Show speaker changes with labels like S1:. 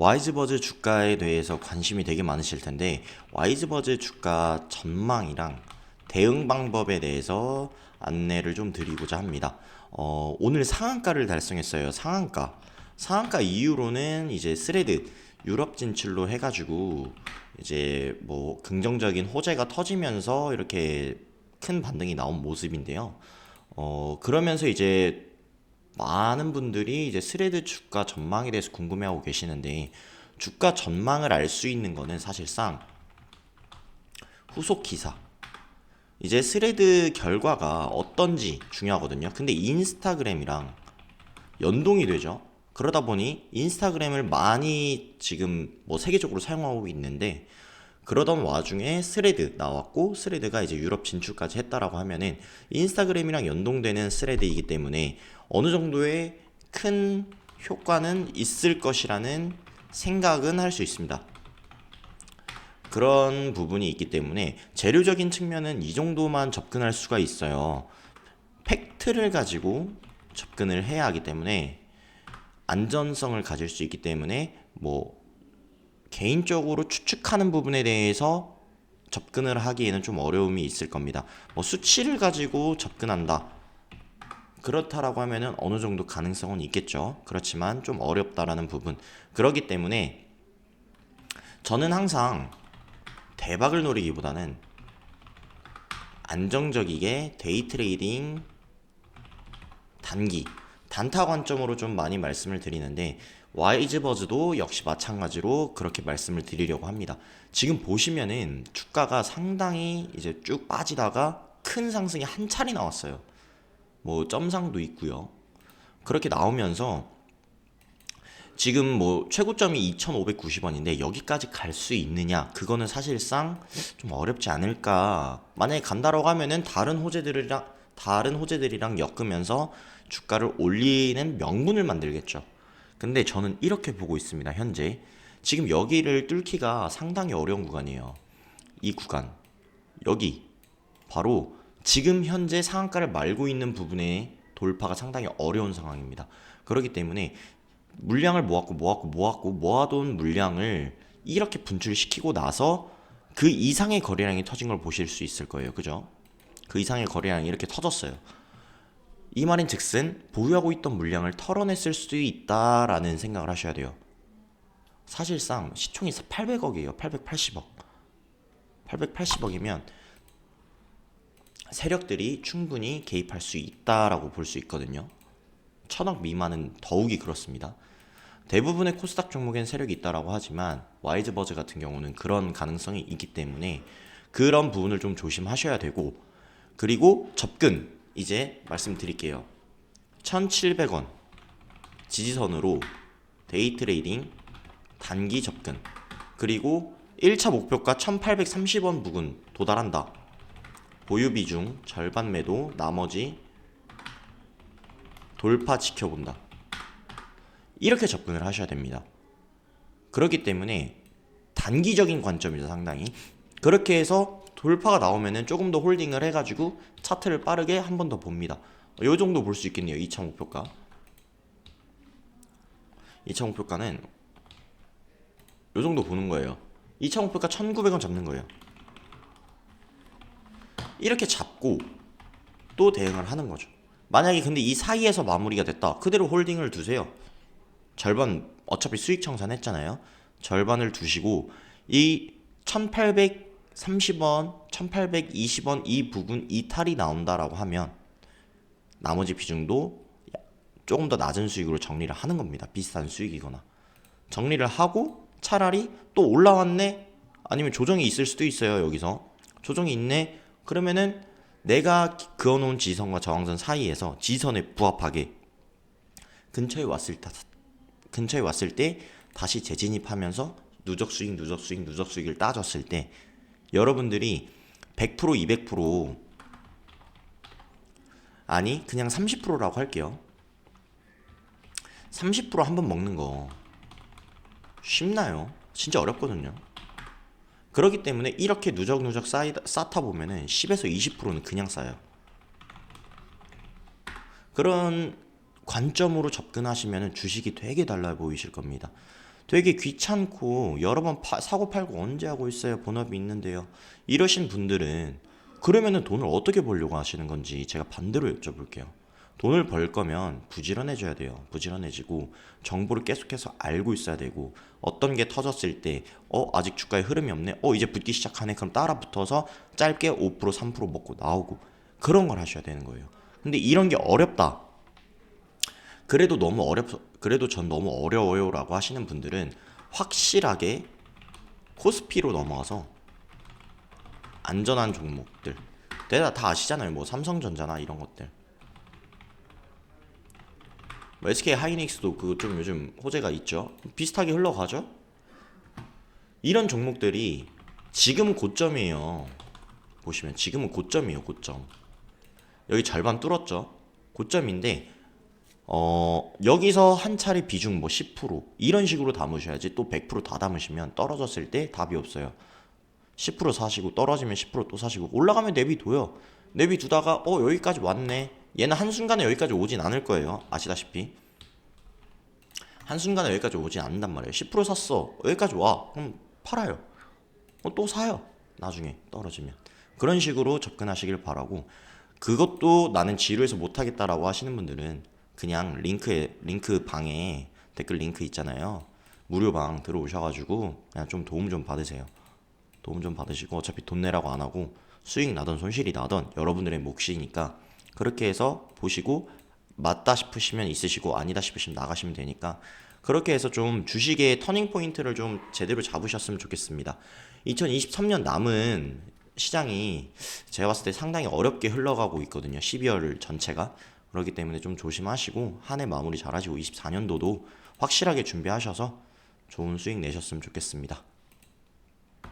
S1: 와이즈버즈 주가에 대해서 관심이 되게 많으실 텐데 와이즈버즈 주가 전망이랑 대응 방법에 대해서 안내를 좀 드리고자 합니다. 어, 오늘 상한가를 달성했어요. 상한가. 상한가 이후로는 이제 스레드 유럽 진출로 해가지고 이제 뭐 긍정적인 호재가 터지면서 이렇게 큰 반등이 나온 모습인데요. 어, 그러면서 이제 많은 분들이 이제 스레드 주가 전망에 대해서 궁금해하고 계시는데 주가 전망을 알 수 있는 거는 사실상 후속 기사 이제 스레드 결과가 어떤지 중요하거든요. 근데 인스타그램이랑 연동이 되죠. 그러다 보니 인스타그램을 많이 지금 뭐 세계적으로 사용하고 있는데 그러던 와중에 스레드 나왔고 스레드가 이제 유럽 진출까지 했다라고 하면은 인스타그램이랑 연동되는 스레드이기 때문에 어느 정도의 큰 효과는 있을 것이라는 생각은 할 수 있습니다. 그런 부분이 있기 때문에 재료적인 측면은 이 정도만 접근할 수가 있어요. 팩트를 가지고 접근을 해야 하기 때문에 안전성을 가질 수 있기 때문에 뭐 개인적으로 추측하는 부분에 대해서 접근을 하기에는 좀 어려움이 있을 겁니다. 뭐 수치를 가지고 접근한다. 그렇다라고 하면은 어느 정도 가능성은 있겠죠. 그렇지만 좀 어렵다라는 부분. 그렇기 때문에 저는 항상 대박을 노리기보다는 안정적이게 데이 트레이딩 단기 단타 관점으로 좀 많이 말씀을 드리는데 와이즈버즈도 역시 마찬가지로 그렇게 말씀을 드리려고 합니다. 지금 보시면은 주가가 상당히 이제 쭉 빠지다가 큰 상승이 한 차례 나왔어요. 뭐 점상도 있고요. 그렇게 나오면서 지금 뭐 최고점이 2,590원인데 여기까지 갈 수 있느냐? 그거는 사실상 좀 어렵지 않을까. 만약에 간다라고 하면은 다른 호재들이랑 다른 호재들이랑 엮으면서 주가를 올리는 명분을 만들겠죠. 근데 저는 이렇게 보고 있습니다. 현재 지금 여기를 뚫기가 상당히 어려운 구간이에요. 이 구간 여기 바로 지금 현재 상한가를 말고 있는 부분에 돌파가 상당히 어려운 상황입니다. 그렇기 때문에 물량을 모았고 모았고 모았고 모아둔 물량을 이렇게 분출시키고 나서 그 이상의 거래량이 터진 걸 보실 수 있을 거예요. 그죠? 그 이상의 거래량이 이렇게 터졌어요. 이 말인 즉슨 보유하고 있던 물량을 털어냈을 수도 있다라는 생각을 하셔야 돼요. 사실상 시총이 800억이에요. 880억. 880억이면 세력들이 충분히 개입할 수 있다라고 볼 수 있거든요. 천억 미만은 더욱이 그렇습니다. 대부분의 코스닥 종목엔 세력이 있다라고 하지만 와이즈버즈 같은 경우는 그런 가능성이 있기 때문에 그런 부분을 좀 조심하셔야 되고 그리고 접근 이제 말씀드릴게요. 1,700원 지지선으로 데이 트레이딩 단기 접근 그리고 1차 목표가 1830원 부근 도달한다. 보유 비중 절반 매도 나머지 돌파 지켜본다. 이렇게 접근을 하셔야 됩니다. 그렇기 때문에 단기적인 관점이죠, 상당히. 그렇게 해서 돌파가 나오면은 조금 더 홀딩을 해가지고 차트를 빠르게 한 번 더 봅니다. 요 정도 볼 수 있겠네요, 2차 목표가. 2차 목표가는 요 정도 보는 거예요. 2차 목표가 1900원 잡는 거예요. 이렇게 잡고 또 대응을 하는 거죠. 만약에 근데 이 사이에서 마무리가 됐다. 그대로 홀딩을 두세요. 절반 어차피 수익 청산했잖아요. 절반을 두시고 이 1830원, 1820원 이 부분 이탈이 나온다라고 하면 나머지 비중도 조금 더 낮은 수익으로 정리를 하는 겁니다. 비슷한 수익이거나. 정리를 하고 차라리 또 올라왔네? 아니면 조정이 있을 수도 있어요, 여기서. 조정이 있네? 그러면은 내가 그어놓은 지선과 저항선 사이에서 지선에 부합하게 근처에 왔을 때 근처에 왔을 때 다시 재진입하면서 누적 수익, 누적 수익, 누적 수익을 따졌을 때 여러분들이 100% 200% 아니 그냥 30%라고 할게요. 30%한 번 먹는 거 쉽나요? 진짜 어렵거든요. 그렇기 때문에 이렇게 누적누적 쌓다 보면은 10에서 20%는 그냥 쌓여요. 그런 관점으로 접근하시면 주식이 되게 달라 보이실 겁니다. 되게 귀찮고 여러 번 파- 사고 팔고 언제 하고 있어요 본업이 있는데요. 이러신 분들은 그러면은 돈을 어떻게 벌려고 하시는 건지 제가 반대로 여쭤볼게요. 돈을 벌 거면 부지런해져야 돼요. 부지런해지고 정보를 계속해서 알고 있어야 되고 어떤 게 터졌을 때 어 아직 주가에 흐름이 없네. 어 이제 붙기 시작하네. 그럼 따라 붙어서 짧게 5% 3% 먹고 나오고 그런 걸 하셔야 되는 거예요. 근데 이런 게 어렵다 그래도 너무 어렵 그래도 전 너무 어려워요라고 하시는 분들은 확실하게 코스피로 넘어가서 안전한 종목들. 대다 다 아시잖아요. 뭐 삼성전자나 이런 것들. 뭐 SK 하이닉스도 그좀 요즘 호재가 있죠. 비슷하게 흘러가죠? 이런 종목들이 지금 고점이에요. 보시면 지금은 고점이에요 고점. 여기 절반 뚫었죠? 고점인데 어, 여기서 한 차례 비중 뭐 10% 이런 식으로 담으셔야지 또 100%다 담으시면 떨어졌을 때 답이 없어요. 10% 사시고 떨어지면 10%또 사시고 올라가면 내비둬요. 내비두다가 어 여기까지 왔네. 얘는 한순간에 여기까지 오진 않을 거예요. 아시다시피. 한순간에 여기까지 오진 않는단 말이에요. 10% 샀어. 여기까지 와. 그럼 팔아요. 어, 또 사요. 나중에 떨어지면. 그런 식으로 접근하시길 바라고 그것도 나는 지루해서 못하겠다라고 하시는 분들은 그냥 링크에 링크 방에 댓글 링크 있잖아요. 무료 방 들어오셔가지고 그냥 좀 도움 좀 받으세요. 도움 좀 받으시고 어차피 돈 내라고 안 하고 수익 나던 손실이 나던 여러분들의 몫이니까 그렇게 해서 보시고 맞다 싶으시면 있으시고 아니다 싶으시면 나가시면 되니까 그렇게 해서 좀 주식의 터닝 포인트를 좀 제대로 잡으셨으면 좋겠습니다. 2023년 남은 시장이 제가 봤을 때 상당히 어렵게 흘러가고 있거든요. 12월 전체가. 그렇기 때문에 좀 조심하시고 한 해 마무리 잘하시고 24년도도 확실하게 준비하셔서 좋은 수익 내셨으면 좋겠습니다.